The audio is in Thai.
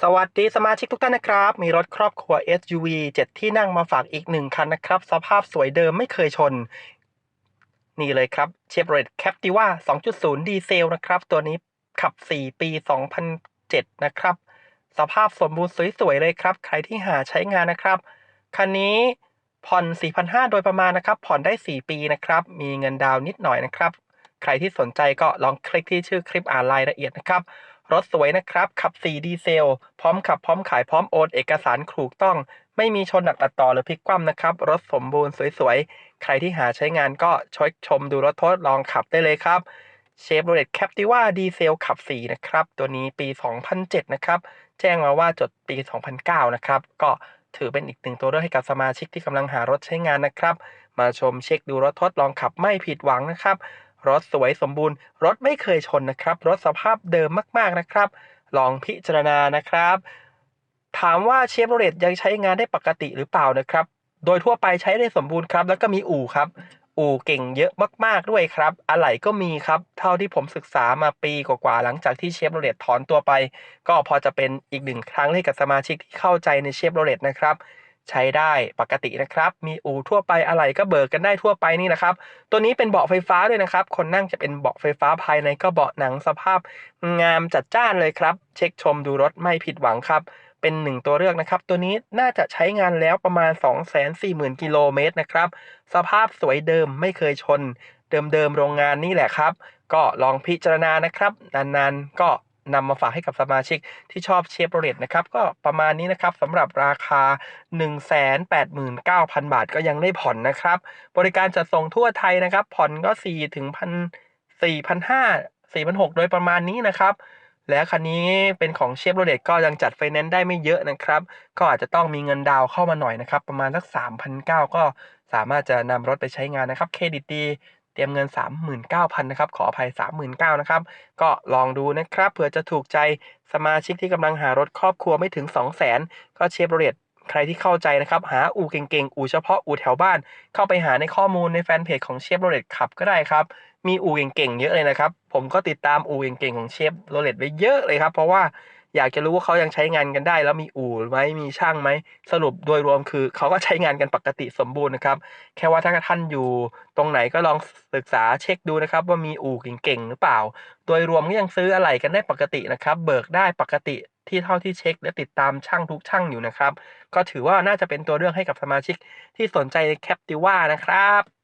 สวัสดีสมาชิกทุกท่านนะครับ มีรถครอบครัว SUV 7 ที่นั่งมาฝากอีกหนึ่งคันนะครับ สภาพสวยเดิมไม่เคยชน นี่เลยครับ Chevrolet Captiva 2.0 ดีเซลนะครับ ตัวนี้ขับ 4 ปี 2007 นะครับ สภาพสมบูรณ์สวยๆเลยครับ ใครที่หาใช้งานนะครับ คันนี้ผ่อน 4,500 โดยประมาณนะครับ ผ่อนได้ 4 ปีนะครับ มีเงินดาวน์นิดหน่อยนะครับ ใครที่สนใจก็ลองคลิกที่ชื่อคลิปอ่านรายละเอียดนะครับ รถสวยนะครับ ขับ 4 ดีเซล พร้อมขับพร้อมขายพร้อมโอน เอกสารถูกต้อง ไม่มีชนหนักตัดต่อหรือพลิกคว่ำนะครับ รถสมบูรณ์สวยๆ ใครที่หาใช้งานก็ช่วยชมดูรถทดลองขับได้เลยครับ Chevrolet Captiva ดีเซลขับ 4 นะครับ ตัวนี้ปี 2007 นะครับ แจ้งมาว่าจดปี 2009 นะครับ ก็ถือเป็นอีกหนึ่งตัวเลือกให้กับสมาชิกที่กำลังหารถใช้งานนะครับ มาชมเช็คดูรถทดลองขับไม่ผิดหวังนะครับ รถสวยสมบูรณ์ รถไม่เคยชนนะครับ รถสภาพเดิมมาก ๆ นะครับ ลองพิจารณานะครับ ถามว่าเชฟโรเลตยังใช้งานได้ปกติหรือเปล่านะครับ โดยทั่วไปใช้ได้สมบูรณ์ครับ แล้วก็มีอู่ครับ อู่เก่งเยอะมาก ๆ ด้วยครับ อะไหล่ก็มีครับ เท่าที่ผมศึกษามาปีกว่าๆหลังจากที่เชฟโรเลตถอนตัวไป ก็พอจะเป็นอีกหนึ่งครั้งให้กับสมาชิกที่เข้าใจในเชฟโรเลตนะครับ ใช้ได้ปกตินะครับ มีอู่ทั่วไปอะไหล่ก็เบิกกันได้ทั่วไปนี่นะครับ ตัวนี้เป็นเบาะไฟฟ้าด้วยนะครับ คนนั่งจะเป็นเบาะไฟฟ้าภายในก็เบาะหนังสภาพงามจัดจ้านเลยครับ เช็คชมดูรถไม่ผิดหวังครับ เป็นหนึ่งตัวเลือกนะครับ ตัวนี้น่าจะใช้งานแล้วประมาณ 240,000กิโลเมตรนะครับ สภาพสวยเดิมไม่เคยชน เดิมๆโรงงานนี่แหละครับ ก็ลองพิจารณานะครับ นานๆก็ นำมาฝากให้กับสมาชิกที่ชอบเชฟโรเลตนะครับก็ประมาณนี้นะครับสำหรับราคา 189,000 บาทก็ยังได้ผ่อนนะครับ บริการจัดส่งทั่วไทยนะครับ ผ่อนก็4ถึงพันสี่พันห้าสี่พันหกโดยประมาณนี้นะครับและคันนี้เป็นของเชฟโรเลตก็ยังจัดไฟแนนซ์ได้ไม่เยอะนะครับ ก็อาจจะต้องมีเงินดาวน์เข้ามาหน่อยนะครับ ประมาณสัก3,900 ก็สามารถจะนำรถไปใช้งานนะครับเครดิตดี เตรียมเงิน 39,000นะครับขออภัย 39,000นะครับก็ลองดูนะครับเผื่อจะถูกใจสมาชิกที่กำลังหารถครอบครัวไม่ถึง 200,000 ก็เชฟโรเลตใครที่เข้าใจนะครับ หาอู่เก่งๆ อู่เฉพาะอู่แถวบ้าน เข้าไปหาในข้อมูลในแฟนเพจของเชฟโรเลตขับก็ได้ครับมีอู่เก่งๆเยอะเลยนะครับ ผมก็ติดตามอู่เก่งๆของเชฟโรเลตไว้เยอะเลยครับ เพราะว่า อยากจะรู้ว่าเขายังใช้งานกันได้ แล้วมีอู่ไหมมีช่างไหมสรุปโดยรวมคือเขาก็ใช้งานกันปกติสมบูรณ์นะครับ แค่ว่าถ้าท่านอยู่ตรงไหนก็ลองศึกษาเช็คดูนะครับ ว่ามีอู่เก่งๆหรือเปล่า โดยรวมก็ยังซื้ออะไหล่กันได้ปกตินะครับ เบิกได้ปกติที่เท่าที่เช็คและติดตามช่างทุกช่างอยู่นะครับ ก็ถือว่าน่าจะเป็นตัวเลือกให้กับสมาชิกที่สนใจในแคปติว่านะครับ